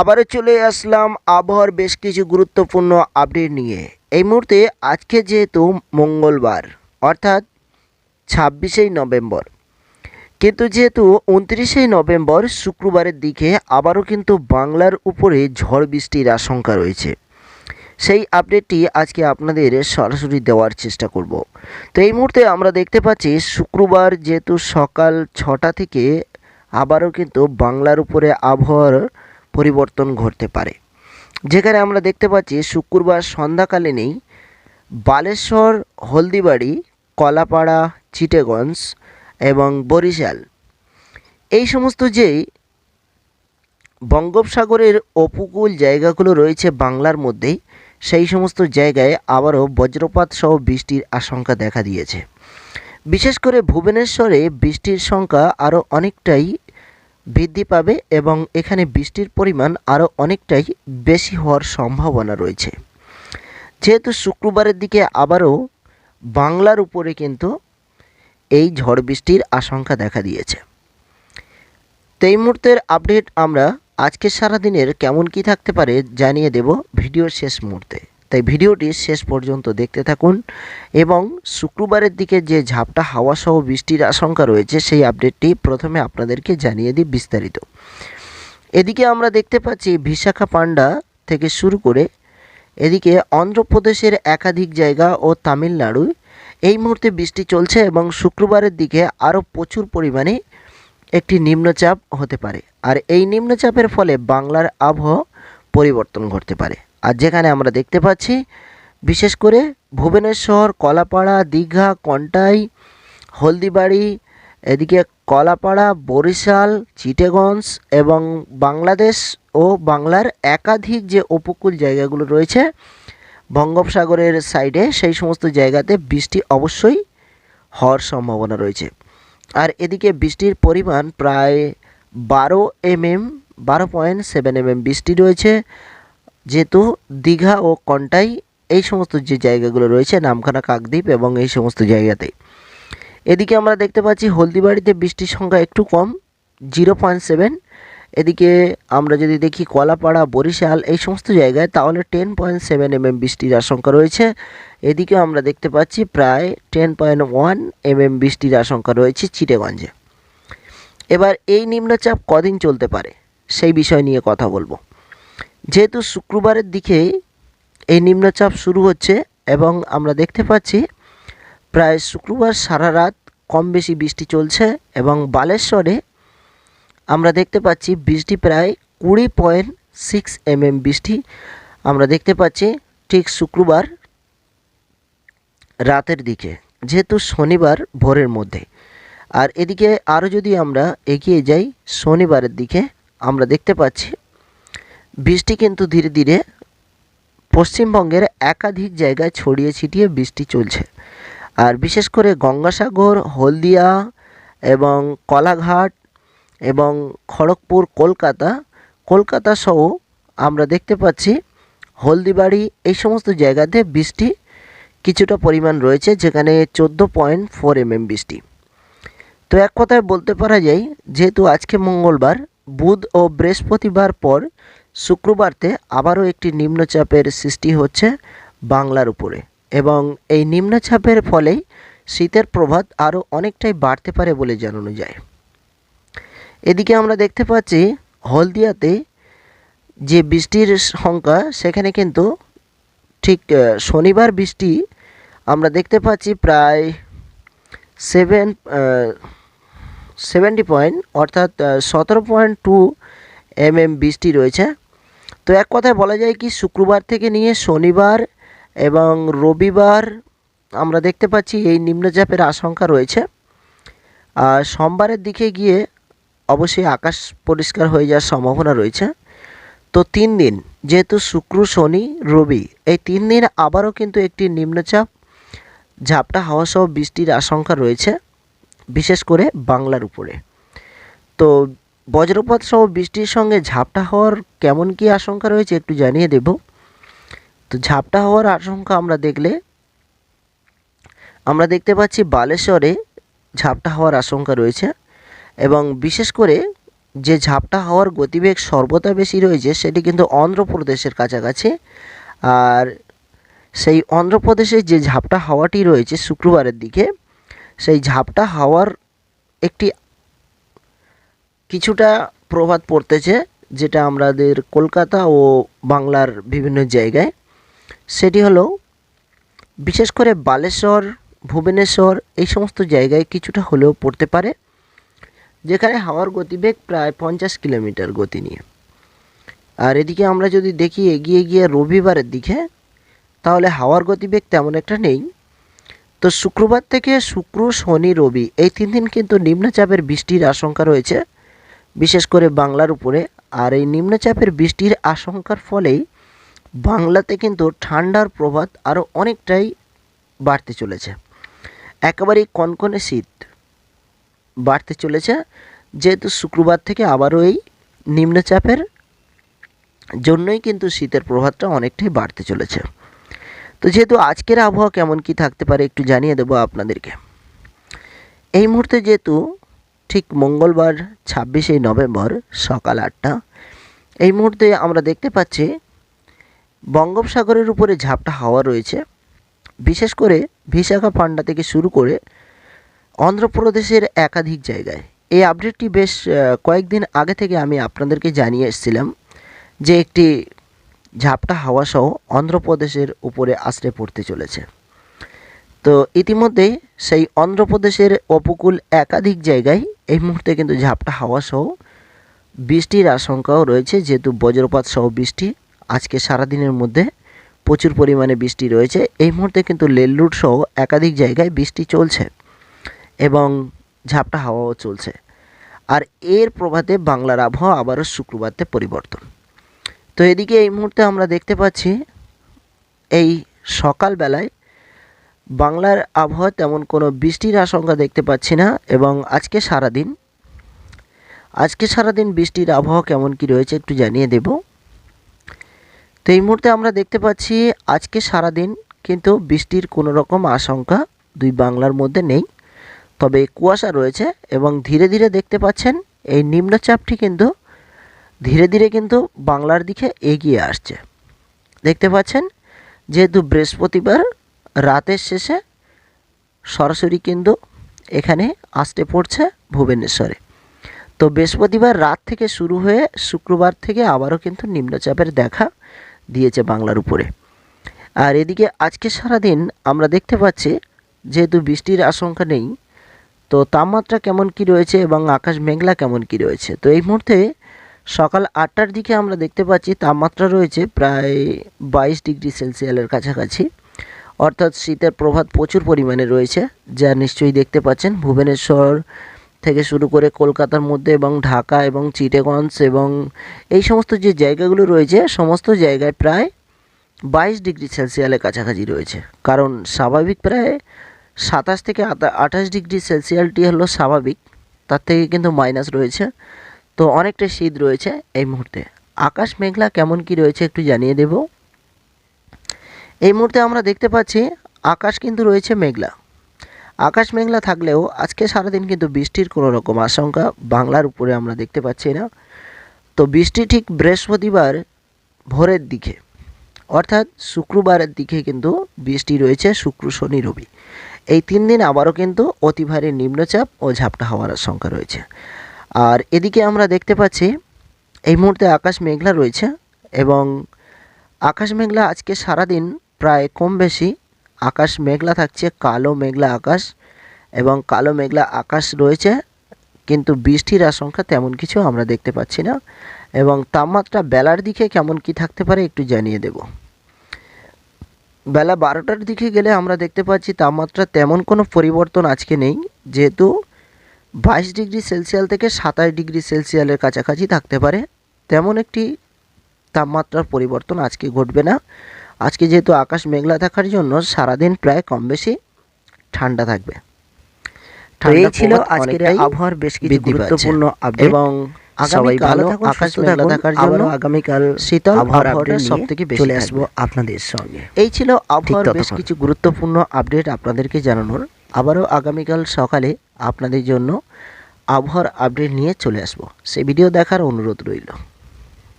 আবারও চলে আসলাম আবহাওয়ার বেশ কিছু গুরুত্বপূর্ণ আপডেট নিয়ে। এই মুহূর্তে আজকে যেহেতু মঙ্গলবার, অর্থাৎ ছাব্বিশেই নভেম্বর, কিন্তু যেহেতু উনত্রিশে নভেম্বর, শুক্রবারের দিকে আবারও কিন্তু বাংলার উপরে ঝড় বৃষ্টির আশঙ্কা রয়েছে। সেই আপডেটটি আজকে আপনাদের সরাসরি দেওয়ার চেষ্টা করব। তো এই মুহূর্তে আমরা দেখতে পাচ্ছি শুক্রবার যেহেতু সকাল ছটা থেকে আবারও কিন্তু বাংলার উপরে আবহাওয়ার পরিবর্তন ঘটতে পারে। যেখানে আমরা দেখতে পাচ্ছি শুক্রবার সন্ধ্যাকালীনেই বালেশ্বর, হলদিবাড়ি, কলাপাড়া, চিটেগঞ্জ এবং বরিশাল এই সমস্ত যেই বঙ্গোপসাগরের উপকূল জায়গাগুলো রয়েছে বাংলার মধ্যেই, সেই সমস্ত জায়গায় আবারও বজ্রপাত সহ বৃষ্টির আশঙ্কা দেখা দিয়েছে। বিশেষ করে ভুবনেশ্বরে বৃষ্টির সংখ্যা আরও অনেকটাই বৃদ্ধি পাবে এবং এখানে বৃষ্টির পরিমাণ আরও অনেকটাই বেশি হওয়ার সম্ভাবনা রয়েছে। যেহেতু শুক্রবারের দিকে আবারও বাংলার উপরে কিন্তু এই ঝড় বৃষ্টির আশঙ্কা দেখা দিয়েছে। তো এই মুহূর্তের আপডেট আমরা আজকের সারাদিনের কেমন কি থাকতে পারে জানিয়ে দেব ভিডিওর শেষ মুহূর্তে। তাই ভিডিওটি শেষ পর্যন্ত দেখতে থাকুন এবং শুক্রবারের দিকে যে ঝাপটা হাওয়া সহ বৃষ্টির আশঙ্কা রয়েছে, সেই আপডেটটি প্রথমে আপনাদেরকে জানিয়ে দিই বিস্তারিত। এদিকে আমরা দেখতে পাচ্ছি বিশাখা পান্ডা থেকে শুরু করে এদিকে অন্ধ্রপ্রদেশের একাধিক জায়গা ও তামিলনাড়ু। এই মুহূর্তে বৃষ্টি চলছে এবং শুক্রবারের দিকে আরও প্রচুর পরিমাণে একটি নিম্নচাপ হতে পারে। আর এই নিম্নচাপের ফলে বাংলার আবহাওয়া পরিবর্তন ঘটতে পারে। আর যেখানে আমরা দেখতে পাচ্ছি, বিশেষ করে ভুবনেশ্বর, কলাপাড়া, দীঘা, কন্টাই, হলদিবাড়ি, এদিকে কলাপাড়া, বরিশাল চিটেগঞ্জ এবং বাংলাদেশ ও বাংলার একাধিক যে উপকূল জায়গাগুলো রয়েছে, বঙ্গোপসাগরের সাইডে সেই সমস্ত জায়গাতে বৃষ্টি অবশ্যই হওয়ার সম্ভাবনা রয়েছে। আর এদিকে বৃষ্টির পরিমাণ প্রায় বারো এমএম, বারো পয়েন্ট সেভেন এমএম বৃষ্টি রয়েছে। যেহেতু দীঘা ও কন্টাই এই সমস্ত যে জায়গাগুলো রয়েছে, নামখানা, কাকদ্বীপ এবং এই সমস্ত জায়গাতে এদিকে আমরা দেখতে পাচ্ছি হলদিবাড়িতে বৃষ্টির সংখ্যা একটু কম, জিরো পয়েন্ট সেভেন। এদিকে আমরা যদি দেখি কলাপাড়া, বরিশাল এই সমস্ত জায়গায়, তাহলে টেন পয়েন্ট সেভেন এমএম বৃষ্টির আশঙ্কা রয়েছে। এদিকে আমরা দেখতে পাচ্ছি প্রায় টেন পয়েন্ট ওয়ান এমএম বৃষ্টির আশঙ্কা রয়েছে চিটেগঞ্জে। এবার এই নিম্নচাপ কদিন চলতে পারে, সেই বিষয় নিয়ে কথা বলব। যেহেতু শুক্রবারের দিকে এই নিম্নচাপ শুরু হচ্ছে এবং আমরা দেখতে পাচ্ছি প্রায় শুক্রবার সারা রাত কম বেশি বৃষ্টি চলছে এবং বালেশ্বরে আমরা দেখতে পাচ্ছি বৃষ্টি প্রায় কুড়ি পয়েন্ট সিক্স এমএম বৃষ্টি। আমরা দেখতে পাচ্ছি ঠিক শুক্রবার রাতের দিকে, যেহেতু শনিবার ভোরের মধ্যে। আর এদিকে আরও যদি আমরা এগিয়ে যাই, শনিবারের দিকে আমরা দেখতে পাচ্ছি বৃষ্টি কিন্তু ধীরে ধীরে পশ্চিমবঙ্গের একাধিক জায়গায় ছড়িয়ে ছিটিয়ে বৃষ্টি চলছে। আর বিশেষ করে গঙ্গাসাগর, হলদিয়া এবং কলাঘাট এবং খড়গপুর, কলকাতা কলকাতা সহ আমরা দেখতে পাচ্ছি হলদিবাড়ি, এই সমস্ত জায়গাতে বৃষ্টি কিছুটা পরিমাণ রয়েছে, যেখানে চোদ্দ পয়েন্ট ফোর এমএম বৃষ্টি। তো এক কথায় বলতে পারা যায়, যেহেতু আজকে মঙ্গলবার, বুধ ও বৃহস্পতিবার পর শুক্রবারতে আবারও একটি নিম্নচাপের সৃষ্টি হচ্ছে বাংলার উপরে এবং এই নিম্নচাপের ফলেই শীতের প্রভাব আরও অনেকটাই বাড়তে পারে বলে জানানো যায়। এদিকে আমরা দেখতে পাচ্ছি হলদিয়াতে যে বৃষ্টির সংখ্যা, সেখানে কিন্তু ঠিক শনিবার বৃষ্টি আমরা দেখতে পাচ্ছি প্রায় সেভেন সেভেন্টি পয়েন্ট অর্থাৎ সতেরো পয়েন্ট টু এম এম বৃষ্টি রয়েছে। তো এক কথায় বলা যায় কি, শুক্রবার থেকে নিয়ে শনিবার এবং রবিবার আমরা দেখতে পাচ্ছি এই নিম্নচাপের আশঙ্কা রয়েছে। আর সোমবারের দিকে গিয়ে অবশ্যই আকাশ পরিষ্কার হয়ে যাওয়ার সম্ভাবনা রয়েছে। তো তিন দিন, যেহেতু শুক্র, শনি, রবি, এই তিন দিন আবারও কিন্তু একটি নিম্নচাপ, ঝাপটা হাওয়া সহ বৃষ্টির আশঙ্কা রয়েছে, বিশেষ করে বাংলার উপরে। তো বজ্রপাত সহ বৃষ্টির সঙ্গে ঝাপটা হওয়ার কেমন কি আশঙ্কা রয়েছে একটু জানিয়ে দেব। তো ঝাপটা হওয়ার আশঙ্কা আমরা দেখলে, আমরা দেখতে পাচ্ছি বালেশ্বরে ঝাপটা হওয়ার আশঙ্কা রয়েছে এবং বিশেষ করে যে ঝাপটা হওয়ার গতিবেগ সর্বদা বেশি রয়েছে সেটি কিন্তু অন্ধ্রপ্রদেশের কাছাকাছি। আর সেই অন্ধ্রপ্রদেশে যে ঝাপটা হাওয়াটি রয়েছে শুক্রবারের দিকে, সেই ঝাপটা হাওয়ার একটি কিছুটা প্রভাব পড়তেছে, যেটা আমাদের কলকাতা ও বাংলার বিভিন্ন জায়গায়। সেটি হলো, বিশেষ করে বালেশ্বর, ভুবনেশ্বর, এই সমস্ত জায়গায় কিছুটা হলেও পড়তে পারে, যেখানে হাওয়ার গতিবেগ প্রায় পঞ্চাশ কিলোমিটার গতি নিয়ে। আর এদিকে আমরা যদি দেখি এগিয়ে গিয়ে রবিবারের দিকে, তাহলে হাওয়ার গতিবেগ তেমন একটা নেই। তো শুক্রবার থেকে শুক্র, শনি, রবি, এই তিন দিন কিন্তু নিম্নচাপের বৃষ্টির আশঙ্কা রয়েছে। বিশেষ করে বাংলার উপরে। আর এই নিম্নচাপের বৃষ্টির আশঙ্কার ফলেই বাংলাতে কিন্তু ঠান্ডার প্রভাব আরও অনেকটাই বাড়তে চলেছে। একেবারেই কনকনে শীত বাড়তে চলেছে। যেহেতু শুক্রবার থেকে আবারও এই নিম্নচাপের জন্যই কিন্তু শীতের প্রভাবটা অনেকটাই বাড়তে চলেছে। তো যেহেতু আজকের আবহাওয়া কেমন কি থাকতে পারে একটু জানিয়ে দেবো আপনাদেরকে। এই মুহূর্তে যেহেতু ঠিক মঙ্গলবার, ছাব্বিশে নভেম্বর সকাল আটটা। এই মুহূর্তে আমরা দেখতে পাচ্ছি, বঙ্গোপসাগরের উপরে ঝাপটা হাওয়া রয়েছে। বিশেষ করে বিশাখাপান্ডা থেকে শুরু করে অন্ধ্রপ্রদেশের একাধিক জায়গায়। এই আপডেটটি বেশ কয়েকদিন আগে থেকে আমি আপনাদেরকে জানিয়ে এসেছিলাম যে একটি ঝাপটা হাওয়াসহ অন্ধ্রপ্রদেশের উপরে আশ্রে পড়তে চলেছে। তো ইতিমধ্যে সেই অন্ধ্রপ্রদেশের উপকূল একাধিক জায়গায় এই মুহূর্তে কিন্তু ঝাপটা হাওয়া সহ বৃষ্টির আশঙ্কাও রয়েছে, যেহেতু বজ্রপাত সহ বৃষ্টি। আজকে সারাদিনের মধ্যে প্রচুর পরিমাণে বৃষ্টি রয়েছে। এই মুহূর্তে কিন্তু লেল্লুট সহ একাধিক জায়গায় বৃষ্টি চলছে এবং ঝাপটা হাওয়াও চলছে। আর এর প্রভাতে বাংলার আবহাওয়া আবারও শুক্রবারতে পরিবর্তন। তো এদিকে এই মুহূর্তে আমরা দেখতে পাচ্ছি, এই সকালবেলায় বাংলার আবহাওয়া তেমন কোনো বৃষ্টির আশঙ্কা দেখতে পাচ্ছি না এবং আজকে সারাদিন আজকে সারাদিন বৃষ্টির আবহাওয়া কেমন কি রয়েছে একটু জানিয়ে দেব। তো এই মুহূর্তে আমরা দেখতে পাচ্ছি আজকে সারাদিন কিন্তু বৃষ্টির কোনো রকম আশঙ্কা দুই বাংলার মধ্যে নেই। তবে কুয়াশা রয়েছে এবং ধীরে ধীরে দেখতে পাচ্ছেন এই নিম্নচাপটি কিন্তু ধীরে ধীরে কিন্তু বাংলার দিকে এগিয়ে আসছে। দেখতে পাচ্ছেন, যেহেতু বৃহস্পতিবার রাতের শেষে সরাসরি কিন্তু এখানে আসতে পড়ছে ভুবনেশ্বরে। তো বৃহস্পতিবার রাত থেকে শুরু হয়ে শুক্রবার থেকে আবারও কিন্তু নিম্নচাপের দেখা দিয়েছে বাংলার উপরে। আর এদিকে আজকে সারাদিন আমরা দেখতে পাচ্ছি, যেহেতু বৃষ্টির আশঙ্কা নেই, তো তাপমাত্রা কেমন কি রয়েছে এবং আকাশ মেঘলা কেমন কি রয়েছে? তো এই মুহূর্তে সকাল আটটার দিকে আমরা দেখতে পাচ্ছি, তাপমাত্রা রয়েছে প্রায় বাইশ ডিগ্রি সেলসিয়ালের কাছাকাছি। অর্থাৎ শীতের প্রভাব প্রচুর পরিমাণে রয়েছে, যা নিশ্চয়ই দেখতে পাচ্ছেন। ভুবনেশ্বর থেকে শুরু করে কলকাতার মধ্যে এবং ঢাকা এবং চিটেগঞ্জ এবং এই সমস্ত যে জায়গাগুলো রয়েছে, সমস্ত জায়গায় প্রায় বাইশ ডিগ্রি সেলসিয়ালের কাছাকাছি রয়েছে। কারণ স্বাভাবিক প্রায় সাতাশ থেকে আঠাশ ডিগ্রি সেলসিয়ালটি হলো স্বাভাবিক, তার থেকে কিন্তু মাইনাস রয়েছে। তো অনেকটা শীত রয়েছে এই মুহূর্তে। আকাশ মেঘলা কেমন কি রয়েছে একটু জানিয়ে দেব। এই মুহূর্তে আমরা দেখতে পাচ্ছি আকাশ কিন্তু রয়েছে মেঘলা। আকাশ মেঘলা থাকলেও আজকে সারাদিন কিন্তু বৃষ্টির কোনো রকম আশঙ্কা বাংলার উপরে আমরা দেখতে পাচ্ছি না। তো বৃষ্টি ঠিক বৃহস্পতিবার ভোরের দিকে, অর্থাৎ শুক্রবারের দিকে কিন্তু বৃষ্টি রয়েছে শুক্র, শনি, রবি। এই তিন দিন আবারও কিন্তু অতি ভারী নিম্নচাপ ও ঝাপটা হওয়ার আশঙ্কা রয়েছে। আর এদিকে আমরা দেখতে পাচ্ছি এই মুহূর্তে আকাশ মেঘলা রয়েছে এবং আকাশ মেঘলা আজকে সারাদিন প্রায় কম বেশি। আকাশ মেঘলা থাকছে, কালো মেঘলা আকাশ এবং কালো মেঘলা আকাশ রয়েছে, কিন্তু বৃষ্টির আশঙ্কা তেমন কিছু আমরা দেখতে পাচ্ছি না এবং তাপমাত্রা বেলার দিকে কেমন কি থাকতে পারে একটু জানিয়ে দেব। বেলা বারোটার দিকে গেলে আমরা দেখতে পাচ্ছি তাপমাত্রা তেমন কোনো পরিবর্তন আজকে নেই, যেহেতু বাইশ ডিগ্রি সেলসিয়াল থেকে সাতাশ ডিগ্রি সেলসিয়ালের কাছাকাছি থাকতে পারে। তেমন একটি তাপমাত্রার পরিবর্তন আজকে ঘটবে না। আজকে যেহেতু আকাশ মেঘলা থাকার জন্য সারাদিন প্রায় কম বেশি ঠান্ডা থাকবে। এই ছিল আজকের আবহাওয়ার বেশ কিছু গুরুত্বপূর্ণ আপডেট এবং সবাই ভালো আকাশ মেঘলা থাকার জন্য আগামীকাল শীতল আবহাওয়াটা সব থেকে বেশি চলে আসব আপনাদের সঙ্গে। এই ছিল আবহাওয়ার বেশ কিছু গুরুত্বপূর্ণ আপডেট আপনাদেরকে জানানোর। আবারও আগামীকাল সকালে আপনাদের জন্য আবহাওয়ার আপডেট নিয়ে চলে আসব। সেই ভিডিও দেখার অনুরোধ রইল।